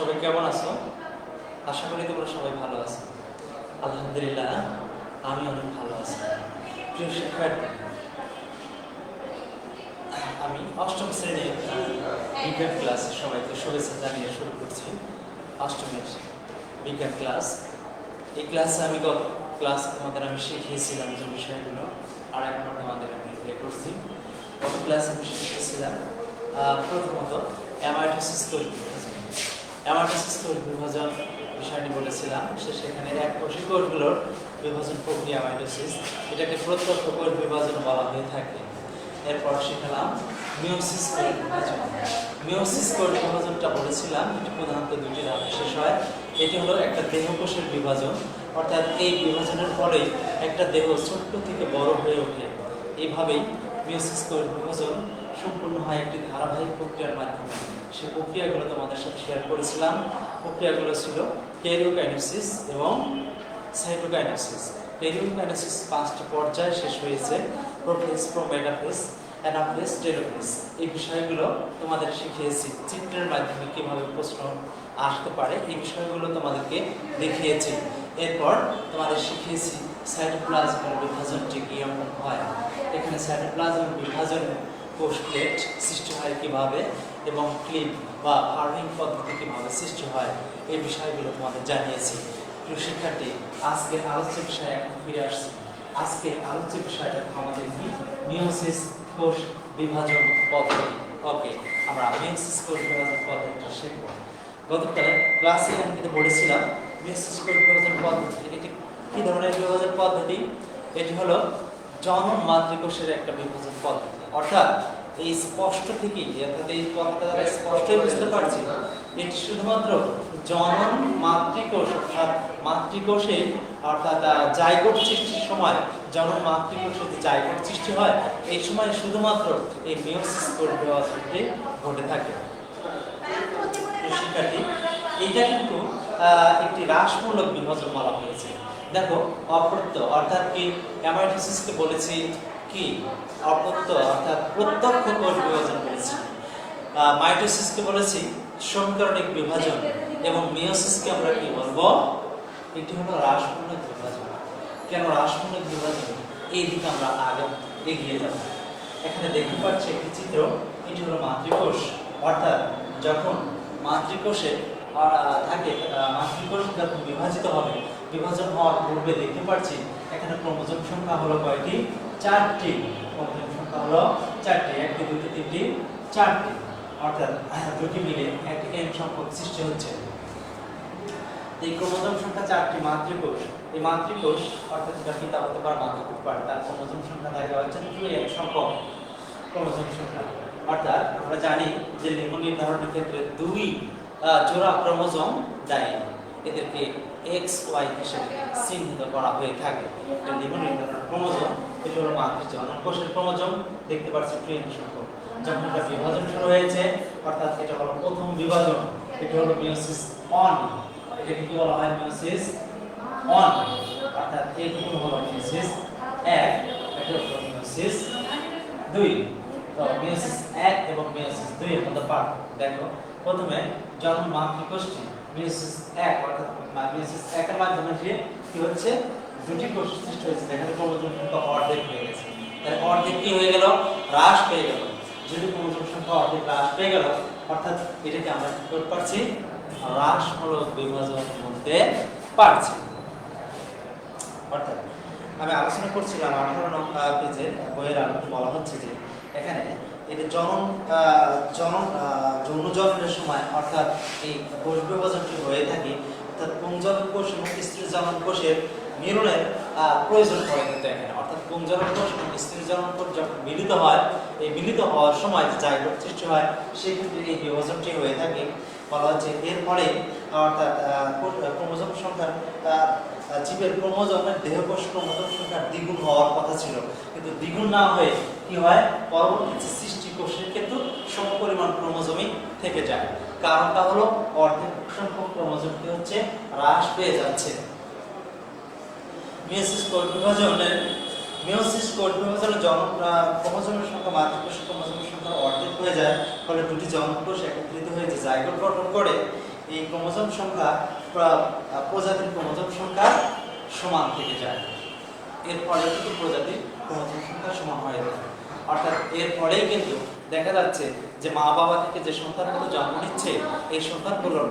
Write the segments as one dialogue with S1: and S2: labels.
S1: সবাই কেমন আছো? আশা করি তোমরা সবাই ভালো আছো। আলহামদুলিল্লাহ, আমি অনেক ভালো আছি। প্রিয় শিক্ষার্থী, আমি অষ্টম শ্রেণির বিজ্ঞান ক্লাস সবাইকে শুভেচ্ছা জানিয়ে শুরু করছি। অষ্টমের বিজ্ঞান ক্লাস। এই ক্লাসে আমি গত ক্লাস তোমাদের আমি শিখিয়েছিলাম যে বিষয়গুলো, আর এখন তোমাদের আমি প্লে করছি। গত ক্লাসে আমি শিখিয়েছিলাম প্রথমত অ্যামাইটোসিস তৈরি। অ্যামাইটোসিস তৈরি বিভাজন বিষয়টি বলেছিলাম, সে সেখানে এক কোষী কোষগুলোর বিভাজন প্রক্রিয়া অ্যামাইটোসিস এটাকে প্রত্যক্ষ কোষ বিভাজন বলা হয়ে থাকে। এরপর শিখলাম মিওসিস কোষ বিভাজন। মিওসিস কোষ বিভাজনটা বলেছিলাম, এটি প্রধানত দুটি ধাপে শেষ হয়। এটি হলো একটা দেহকোষের বিভাজন। অর্থাৎ এই বিভাজনের ফলে একটা দেহ ছোট্ট থেকে বড় হয়ে ওঠে। এইভাবেই মিওসিস কোষ বিভাজন সম্পূর্ণ হয় একটি ধারাবাহিক প্রক্রিয়ার মাধ্যমে। সেই প্রক্রিয়াগুলো তোমাদের সাথে শেয়ার করেছিলাম। প্রক্রিয়াগুলো ছিল ক্যারিওকাইনোসিস এবং সাইটোকাইনোসিস। ক্যারিওকাইনোসিস পাঁচটি পর্যায়ে শেষ হয়েছে। প্রোফেস প্রোমেটাফেস অ্যানাফেস টেলোফেস এই বিষয়গুলো তোমাদের শিখিয়েছি। চিত্রের মাধ্যমে কীভাবে প্রশ্ন আসতে পারে, এই বিষয়গুলো তোমাদেরকে দেখিয়েছি। এরপর তোমাদের শিখিয়েছি সাইটোপ্লাজমের বিভাজনটি কীরকম হয়। এখানে সাইটোপ্লাজমের বিভাজন কোষ প্লেট সৃষ্টি হয় কীভাবে এবং ক্লিপ বা ফার্মিং পদ্ধতি কীভাবে সৃষ্টি হয়, এই বিষয়গুলো তোমাদের জানিয়েছি। প্রিয় শিক্ষার্থী, আজকে আলোচ্য বিষয় এখন ফিরে আসছি। আজকে আলোচ্য বিষয়টা আমাদের কি? মিওসিস কোষ বিভাজন পদ্ধতি। ওকে, আমরা মিওসিস কোষ বিভাজন পদ্ধতিটা শিখব। গতকালে ক্লাসে আমি কিন্তু বলেছিলাম মিওসিস কোষ বিভাজন পদ্ধতি এটি কি ধরনের বিভাজন পদ্ধতি? এটি হলো জনন মাতৃকোষের একটা বিভাজন পদ্ধতি। অর্থাৎ এই স্পষ্ট থেকেই অর্থাৎ এই কথাটা দ্বারা স্পষ্টই বুঝতে পারছি এটি শুধুমাত্র জনন মাতৃকোষ অর্থাৎ মাতৃকোষে অর্থাৎ আহ, জাইগোট সৃষ্টির সময় জনন মাতৃকোষে যে জাইগোট সৃষ্টি হয় এই সময় শুধুমাত্র এই মিওসিস কোষ ঘটে থাকে। শিক্ষার্থী এটা কিন্তু একটি হ্রাসমূলক বিভাজন বলা হয়েছে। দেখো অপ্রত্য অর্থাৎ কি? অ্যামাইটোসিসকে বলেছি কি? অপ্রত্য অর্থাৎ প্রত্যক্ষ কোষ বিভাজন বলেছি। মাইটোসিসকে বলেছি সমীকরণিক বিভাজন এবং মিওসিসকে আমরা কি বলব? এটি হলো হ্রাসমূলক বিভাজন। কেন হ্রাসমূলক বিভাজন? এই দিকে আমরা আগে এগিয়ে যাব। এখানে দেখতে পাচ্ছি একটি চিত্র, এটি হলো মাতৃকোষ। অর্থাৎ যখন মাতৃকোষে থাকে মাতৃকোষ যখন বিভাজিত হবে বিভাজন হওয়ার পূর্বে দেখতে পাচ্ছি এখানে ক্রোমোজোম সংখ্যা হলো কয়টি? চারটি। ক্রোমোজোম সংখ্যা হলো চারটি, একটি দুটি তিনটি, চারটি। অর্থাৎ দুটি মিলে একটি এন সংখ্যক সৃষ্টি হচ্ছে। এই ক্রোমোজোম সংখ্যা চারটি মাতৃকোষ। এই মাতৃকোষ, অর্থাৎ এটা পিতা হতে পারে মাতা হতে পারে তার ক্রোমোজোম সংখ্যা থাকে হচ্ছে দুই এক সংখ্যক ক্রোমোজোম সংখ্যা। অর্থাৎ আমরা জানি যে লিঙ্গ নির্ধারণের ক্ষেত্রে দুই জোড়া ক্রোমোজোম দায়ী। এদেরকে এক্স ওয়াই হিসেবে চিহ্নিত করা হয়ে থাকে। এটা নির্ধারণের ক্রোমোজোম হলো মাতৃজনন কোষের ক্রোমোজোম। দেখতে পাচ্ছি ট্রেন সংখ্যক। যখন এটা বিভাজন শুরু হয়েছে, অর্থাৎ এটা হলো প্রথম বিভাজন, এটি হলো মিওসিস অন এটাকে কি বলা হয়? মিওসিস অন অর্থাৎ এইটুকু হলো মিওসিস এক, এটা হলো মিওসিস দুই। তো মিওসিস এক এবং মিওসিস দুই এর মধ্যে পার্থক্য। দেখো, প্রথমে জন্ম মাতৃকোষটি মিওসিস এক, অর্থাৎ মিওসিস একের মাধ্যমে যে কি হচ্ছে? দুটি কোষ হয়েছে। যেখানে ক্রোমোজোম সংখ্যা অর্ধেক হয়ে গেছে। তাহলে অর্ধেক কি হয়ে গেল? হ্রাস পেয়ে গেল। যদি ক্রোমোজোম সংখ্যা অর্ধেক হ্রাস পেয়ে গেল, অর্থাৎ এটাকে আমরা কি করতে পারছি? হ্রাসমূলক বিভাজন করতে পারছি। অর্থাৎ আমি আলোচনা করছিলাম আঠারো নম্বর পেজের বইয়ের আলোচনা বলা হচ্ছে যে এখানে এটি জনন জনন যৌন জন্মের সময় অর্থাৎ এই কোষ বিভাজনটি হয়ে থাকে, অর্থাৎ পুংজনন কোষ এবং স্ত্রী জনন কোষের মিলনের প্রয়োজন পড়ে কিন্তু এখানে। অর্থাৎ পুংজনন কোষ এবং স্ত্রী জনন কোষ যখন মিলিত হয়, এই মিলিত হওয়ার সময় যে জায়গোট সৃষ্টি হয় সেই ক্ষেত্রে এই বিভাজনটি হয়ে থাকে। বলা হচ্ছে এরপরে অর্থাৎ ক্রোমোজোম সংখ্যার জীবের ক্রোমোজোমের দেহকোষ ক্রোমোজোম সংখ্যা দ্বিগুণ হওয়ার কথা ছিল। কিন্তু দ্বিগুণ না হয়ে কি হয়? পরবর্তী যে কোষের কিন্তু সমপরিমাণ ক্রোমোজোমই থেকে যায়। কারণটা হলো অর্ধেক সংখ্যক ক্রোমোজোম কি হচ্ছে? হ্রাস পেয়ে যাচ্ছে। মিওসিস কোষ বিভাজনের মিওসিস কোষ বিভাজনের জন ক্রোমোজোমের সংখ্যা মাতৃকোষ ক্রোমোজোমের সংখ্যা অর্ধেক হয়ে যায়, ফলে দুটি জনকোষ একত্রিত হয়ে যে জাইগোট গঠন করে, এই ক্রোমোজোম সংখ্যা প্র- প্রজাতির ক্রোমোজোম সংখ্যা সমান থেকে যায়। এরপরে কিন্তু প্রজাতির ক্রোমোজোম সংখ্যা সমান হয়ে যায়। অর্থাৎ এরপরেই কিন্তু দেখা যাচ্ছে যে মা বাবা থেকে যে সন্তানগুলো জন্ম নিচ্ছে, এই সন্তানগুলোর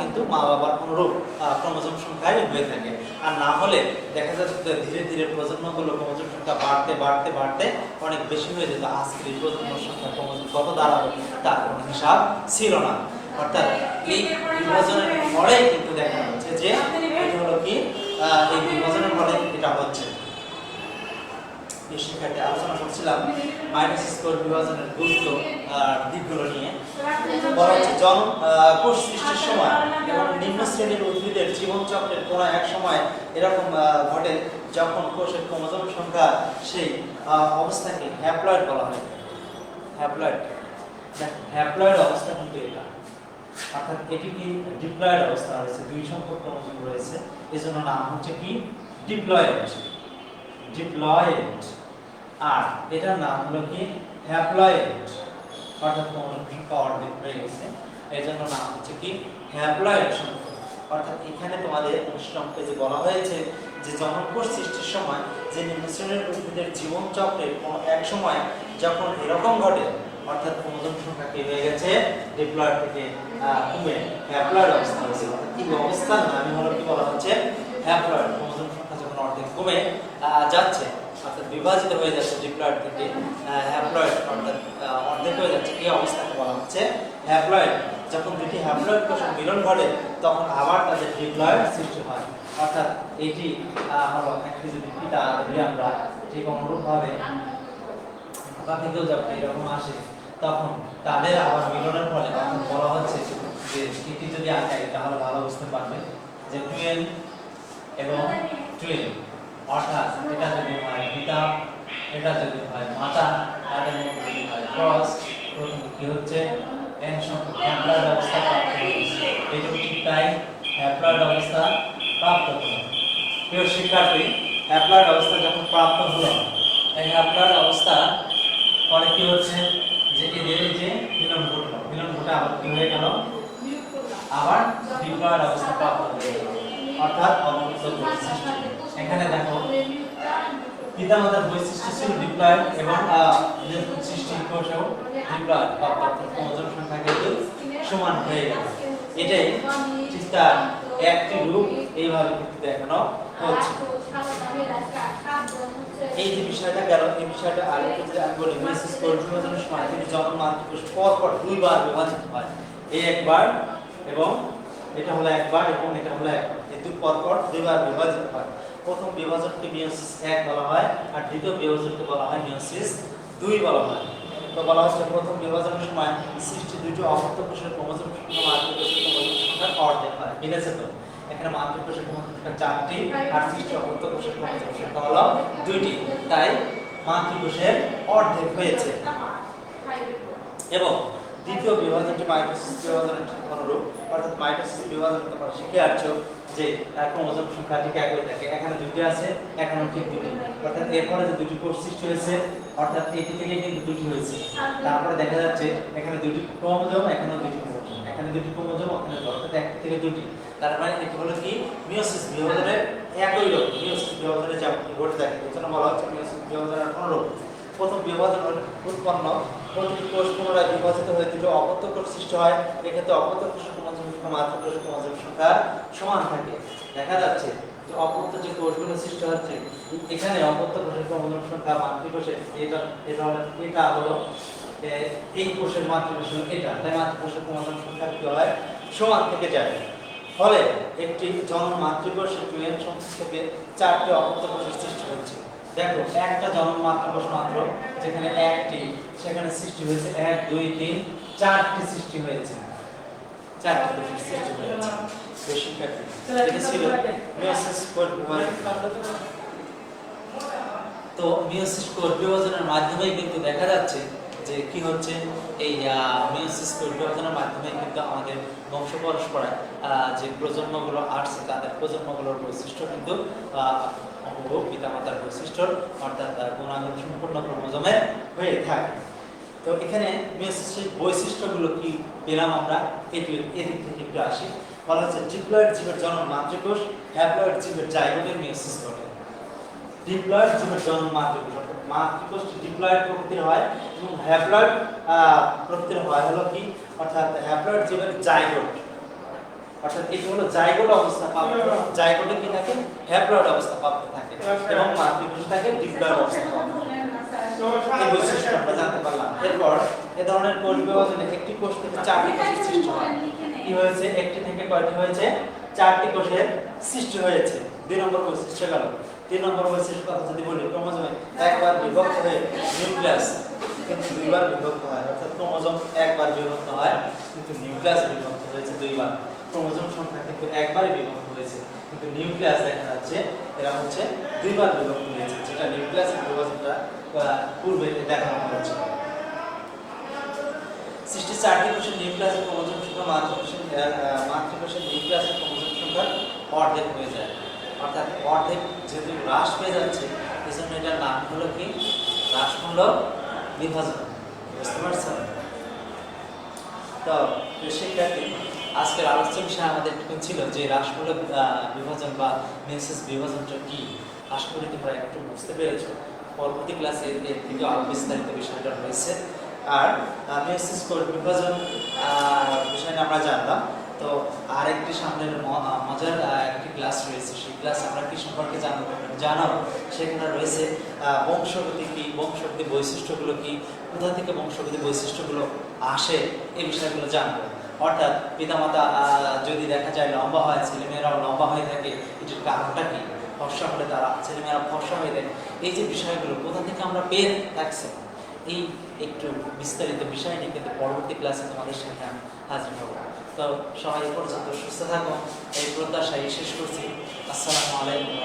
S1: কিন্তু মা বাবার অনুরূপ ক্রোমোজোম সংখ্যাই হয়ে থাকে। আর না হলে দেখা যাচ্ছে ধীরে ধীরে প্রজন্মগুলো ক্রোমোজোম সংখ্যা বাড়তে বাড়তে বাড়তে অনেক বেশি হয়ে যেত। আজকের এই প্রজন্ম সংখ্যা ক্রোমোজোম কত দাঁড়াবে তার কোনো হিসাব ছিল না। অর্থাৎ এই বিভাজনের পরে কিন্তু দেখা যাচ্ছে যে এটা হলো কি এই বিভাজনের ফলে এটা হচ্ছে। শিক্ষার্থী আলোচনা করছিলাম। মাইনাস স্কোর বিভাজনের গুরুত্ব দিকগুলো নিয়ে। বলা হচ্ছে জন আহ, কোষ সৃষ্টির সময় এবং নিম্ন শ্রেণির উদ্ভিদের জীবন চক্রের কোনো এক সময় এরকম ঘটে যখন কোষের ক্রোমোজোম সংখ্যা সেই অবস্থাকে হ্যাপ্লয়েড বলা হয়। হ্যাপ্লয়েড হ্যাপ্লয়েড অবস্থা কিন্তু এটা। অর্থাৎ এটি কি ডিপ্লয়েড অবস্থা রয়েছে? দুই সংখ্যক ক্রোমোজোম রয়েছে। এজন্য নাম হচ্ছে কি? ডিপ্লয়েড ডিপ্লয়েড আর এটার নাম হলো কি? হ্যাপ্লয়েড। অর্থাৎ সংখ্যা অর্ধেক হয়ে গেছে। এই জন্য নাম হচ্ছে কি? হ্যাপ্লয়েড অর্থাৎ এখানে তোমাদের অনুষ্ঠিত পেজে বলা হয়েছে যে জনকোষ সৃষ্টির সময় যে নিম্ন শ্রেণির চক্রে কোনো এক সময় যখন এরকম ঘটে, অর্থাৎ ক্রোমোজোম সংখ্যা কি হয়ে গেছে? ডিপ্লয়েড থেকে কমে। হ্যাপ্লয়েড অবস্থা হয়েছে। এই অবস্থার নামই হলো কি বলা হচ্ছে? হ্যাপ্লয়েড। ক্রোমোজোম সংখ্যা যখন অর্ধেক কমে যাচ্ছে অর্থাৎ বিভাজিত হয়ে যাচ্ছে ডিপ্লয়েড থেকে হ্যাপ্লয়েড অর্থাৎ অর্ধেক হয়ে যাচ্ছে। এই অবস্থাকে বলা হচ্ছে হ্যাপ্লয়েড যখন দুটি হ্যাপ্লয়েড কোষের মিলন ঘটে, তখন আবার তাদের ডিপ্লয়েড সৃষ্টি হয়। অর্থাৎ এটি একটি যদি পিতা যদি আমরা ঠিক অনুরূপভাবে এরকম আসে, তখন তাদের আবার মিলনের ফলে বলা হচ্ছে যে এটি যদি আঁকাই তাহলে ভালো বুঝতে পারবে যে টুয়েলভ এবং টুয়েলভ অর্থাৎ এটা যদি হয় পিতা, এটা যদি হয় মাতা, তাদের মধ্যে যদি হয় ক্রস, প্রথম কি হচ্ছে? এন সংখ্যক হ্যাপ্লয়েড অবস্থা প্রাপ্ত হচ্ছে এইটুকু ঠিক তাই হ্যাপ্লয়েড অবস্থা প্রাপ্ত হলো। প্রিয় শিক্ষার্থী হ্যাপ্লয়েড অবস্থা যখন প্রাপ্ত হলো, এই হ্যাপ্লয়েড অবস্থা পরে কি হচ্ছে? যে এদের এই যে মিলন ঘটলো। মিলন ঘটে আবার কি হয়ে গেল? আবার ডিপ্লয়েড অবস্থা প্রাপ্ত হয়ে গেল। অর্থাৎ অবমুক্ত বৈশিষ্ট্য এখানে দেখো, পিতামাতার বৈশিষ্ট্য ছিল ডিপ্লয়েড এবং সৃষ্টি কোষেও ডিপ্লয়েড অর্থাৎ ক্রোমোজোম সংখ্যা কিন্তু সমান হয়ে গেল। এটাই ঠিক তার একটি রূপ এইভাবে কিন্তু দেখানো হচ্ছে। এই যে বিষয়টা গেল, এই বিষয়টা আরেকটু যদি আমি বলি, মেসেজ কোড বিভাজনের সময় তিনি জন্ম মাতৃকোষ পর পর দুইবার বিভাজিত হয়। এই একবার এবং এটা হলো একবার এবং এটা হলো একবার। এই দুই পর পর দুইবার বিভাজিত হয়। প্রথম বিভাজনকে মিওসিস এক বলা হয় আর দ্বিতীয় বিভাজনকে বলা হয় মিওসিস দুই বলা হয়। তো বলা হচ্ছে প্রথম বিভাজনের সময় সৃষ্টি দুইটি অপত্য কোষের ক্রোমোজোম সংখ্যা অর্ধেক হয় এখানে মাতৃকোষের চারটি আর সৃষ্টি কোষের সংখ্যা দুইটি। তাই মাতৃকোষের অর্ধেক হয়েছে। এবং দ্বিতীয় বিভাজনটি মাইটোসিস বিভাজনের অনুরূপ। অর্থাৎ মাইটোসিস বিভাজন তোমরা শিখে আসছো যে ক্রোমোজোম সংখ্যা ঠিক একই থাকে। এখানে দুটি আছে, এখানেও ঠিক দুটি অর্থাৎ এরপরে যে দুটি কোষ সৃষ্টি হয়েছে, অর্থাৎ এটি থেকে কিন্তু দুটি হয়েছে। তারপরে দেখা যাচ্ছে, এখানে দুটি ক্রোমোজোম, এখানেও দুটি ক্রোমোজোম। এখানে দুটি ক্রোমোজোম, ওখানে অর্থাৎ এক থেকে দুটি তার মানে এটি হলো কি? মিওসিস বিভাজনের একই রকম। মিওসিস বিভাজনের যেমন ঘটে থাকে। বলা হচ্ছে মিওসিস বিভাজনের অনুরূপ। প্রথম বিভাজন উৎপন্ন প্রতিটি কোষ পুনরায় বিভাজিত হয়ে দুটো অপত্য কোষ সৃষ্টি হয়। এক্ষেত্রে অপত্য কোষের ক্রোমোজোম সংখ্যা মাত্র কোষের ক্রোমোজোম সংখ্যা সমান থাকে। দেখা যাচ্ছে যে অপত্য যে কোষগুলো সৃষ্টি হচ্ছে, এখানে অপত্য কোষের ক্রোমোজোম সংখ্যা মাতৃকোষের এটা এটা হলো এটা হলো এই কোষের মাতৃকোষ এটা। তাই মাতৃকোষের ক্রোমোজোম সংখ্যা কি হয়? সমান থেকে যায়। ফলে একটি জন মাতৃকোষের টুয়েন সংখ্যা থেকে চারটি অপত্য কোষের সৃষ্টি হচ্ছে। দেখো একটা জন্ম মাতৃকোষ মাত্র যেখানে একটি সেখানে সৃষ্টি হয়েছে এক দুই তিন চারটি সৃষ্টি হয়েছে। চারটি কোষের সৃষ্টি হয়েছে। তো শিক্ষার্থী এটা ছিল মিওসিস তো বিভাজনের মাধ্যমে কিন্তু দেখা যাচ্ছে যে কি হচ্ছে এই মিওসিস কোষ বিভাজনের মাধ্যমে কিন্তু আমাদের বংশ পরস্পরায় আহ, যে প্রজন্মগুলো আসছে তাদের প্রজন্মগুলোর বৈশিষ্ট্য কিন্তু অনুরূপ পিতামাতার বৈশিষ্ট্য অর্থাৎ তার গুণাগুণ সম্পূর্ণ ক্রোমোজোমে হয়ে থাকে। তো এখানে মেসেজের বৈশিষ্ট্যগুলো কি পেলাম আমরা? এটি এদিক থেকে একটু আসি। বলা হচ্ছে ডিপ্লয়েড জীবের জন্ম মাতৃকোষ হ্যাপ্লয়েড জীবের জাইগোটের মেসেজ ঘটে। ডিপ্লয়েড জীবের জন্ম মাতৃকোষ মাতৃকোষ ডিপ্লয়েড প্রকৃতির হয় এবং হ্যাপ্লয়েড প্রকৃতির হয় হলো কি? অর্থাৎ হ্যাপ্লয়েড জীবের জাইগোট। অর্থাৎ এটি হলো জাইগোট অবস্থা প্রাপ্ত জাইগোটে কি থাকে? হ্যাপ্লয়েড অবস্থা প্রাপ্ত থাকে। এবং মাতৃকোষ থাকে ডিপ্লয়েড অবস্থা ক্রোমোজোমে একবার বিভক্ত হয়ে অর্থাৎ একবার বিভক্ত হয়, কিন্তু নিউক্লিয়াস বিভক্ত হয়েছে দুইবার। ক্রোমোজোম সংখ্যা কিন্তু একবারই বিভক্ত হয়েছে। কিন্তু নিউক্লিয়াস দেখা যাচ্ছে, এরা হচ্ছে দুইবার বিভক্ত হয়েছে, যেটা নিউক্লিয়াস বিভাজনটা পূর্বে দেখানো হয়েছে। সৃষ্টি চারটি কোষের নিউক্লিয়াসের ক্রোমোজোম সংখ্যা মাতৃকোষের মাতৃকোষের নিউক্লিয়াসের ক্রোমোজোম সংখ্যা অর্ধেক হয়ে যায়। অর্থাৎ অর্ধেক যেহেতু হ্রাস পেয়ে যাচ্ছে এই জন্য এটার নাম হলো কি? হ্রাসমূলক বিভাজন। বুঝতে পারছেন? তো প্রিয় শিক্ষার্থী আজকের আলোচ্য বিষয় আমাদের একটু ছিল যে আহ, বিভাজন বা মেসেজ বিভাজনটা কি? আশা করি তোমরা একটু বুঝতে পেরেছ। পরবর্তী ক্লাসে এর থেকে আরও বিস্তারিত বিষয়টা রয়েছে। আর মেসেজ বিভাজন আহ, বিষয়টা আমরা জানলাম। তো আরেকটি সামনের মজার একটি ক্লাস রয়েছে। সেই ক্লাস আমরা কি সম্পর্কে জানব? জানাব। সেখানে রয়েছে বংশগতি কি? বংশগতি বৈশিষ্ট্যগুলো কি? কোথা থেকে বংশগতি বৈশিষ্ট্যগুলো আসে? এই বিষয়গুলো জানব। অর্থাৎ পিতামাতা যদি দেখা যায় লম্বা হয়, ছেলেমেয়েরাও লম্বা হয়ে থাকে, এটির কারণটা কি? ফর্সা হলে তারা ছেলেমেয়েরা ফর্সা হয়ে থাকে এই যে বিষয়গুলো, কোথা থেকে আমরা পেয়ে থাকছি? এই একটু বিস্তারিত বিষয় নিয়ে কিন্তু পরবর্তী ক্লাসে তোমাদের সাথে আমি হাজির হব। তো সবাই পর্যন্ত সুস্থ থাকো। এই প্রত্যাশাই শেষ করছি। আসসালামু আলাইকুম